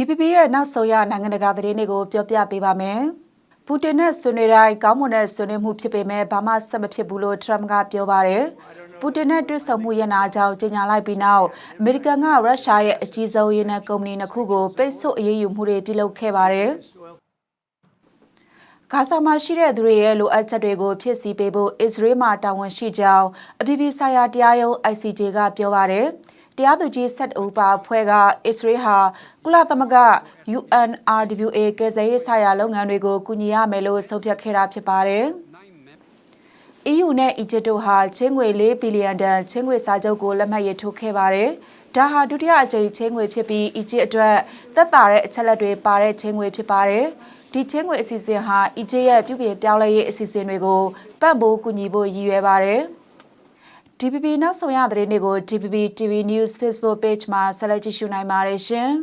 DPP ရဲ့နောက်ဆုံးရနိုင်ငံတကာသတင်းတွေကိုပြောပြပေးပါမယ်။ပူတင်နဲ့ဆွေးနွေးတိုင်းကောင်းမွန်တဲ့ဆွေးနွေးမှုဖြစ်ပေမဲ့ဘာမှဆက်မဖြစ်ဘူးလို့ထရမ့်ကပြောပါတယ်။ပူတင်နဲ့တွေ့ဆုံမှုရနာကြောင့်ကြေညာလိုက်ပြီးနောက်အမေရိကန်ကရုရှားရဲ့အကြီးဆုံးရေနံကုမ္ပဏီနှစ်ခုကိုပိတ်ဆို့အရေးယူမှုတွေပြုလုပ်ခဲ့ပါတယ်။ဂါဇာမှာရှိတဲ့သူတွေရဲ့လိုအပ်ချက်တွေကိုဖြည့်ဆည်းပေးဖို့အစ္စရေးမှတာဝန်ရှိကြောင်းအပြည်ပြည်ဆိုင်ရာတရားရုံး ICJ ကပြောပါတယ်။ တရားသူကြီးဆက်အူပါအဖွဲ့ကအစ္စရေးဟာကုလသမဂ္ဂ UNRWA ကယ်ဆယ်ရေးဆိုင်ရာလုပ်ငန်းတွေကိုကူညီရမယ်လို့ဆုံးဖြတ်ခဲ့တာဖြစ်ပါတယ်။ EU နဲ့ Egypt တို့ဟာချင်းငွေ၄ဘီလီယံတန်ချင်းငွေစာချုပ်ကိုလက်မှတ်ရေးထိုးခဲ့ပါတယ်။ဒါဟာဒုတိယအကြိမ်ချင်းငွေဖြစ်ပြီး Egypt အတွက်သက်သာတဲ့အချက်လက်တွေပါတဲ့ချင်းငွေဖြစ်ပါတယ်။ဒီချင်းငွေအစီအစဉ်ဟာ Egypt ရဲ့ပြုပြင်ပြောင်းလဲရေးအစီအစဉ်တွေကိုပံ့ပိုးကူညီဖို့ရည်ရွယ်ပါတယ်။ DPP နောက်ဆုံးရသတင်းတွေကို DPP TV News Facebook Page မှာဆက်လက်ကြည့်ရှုနိုင်ပါတယ်ရှင်။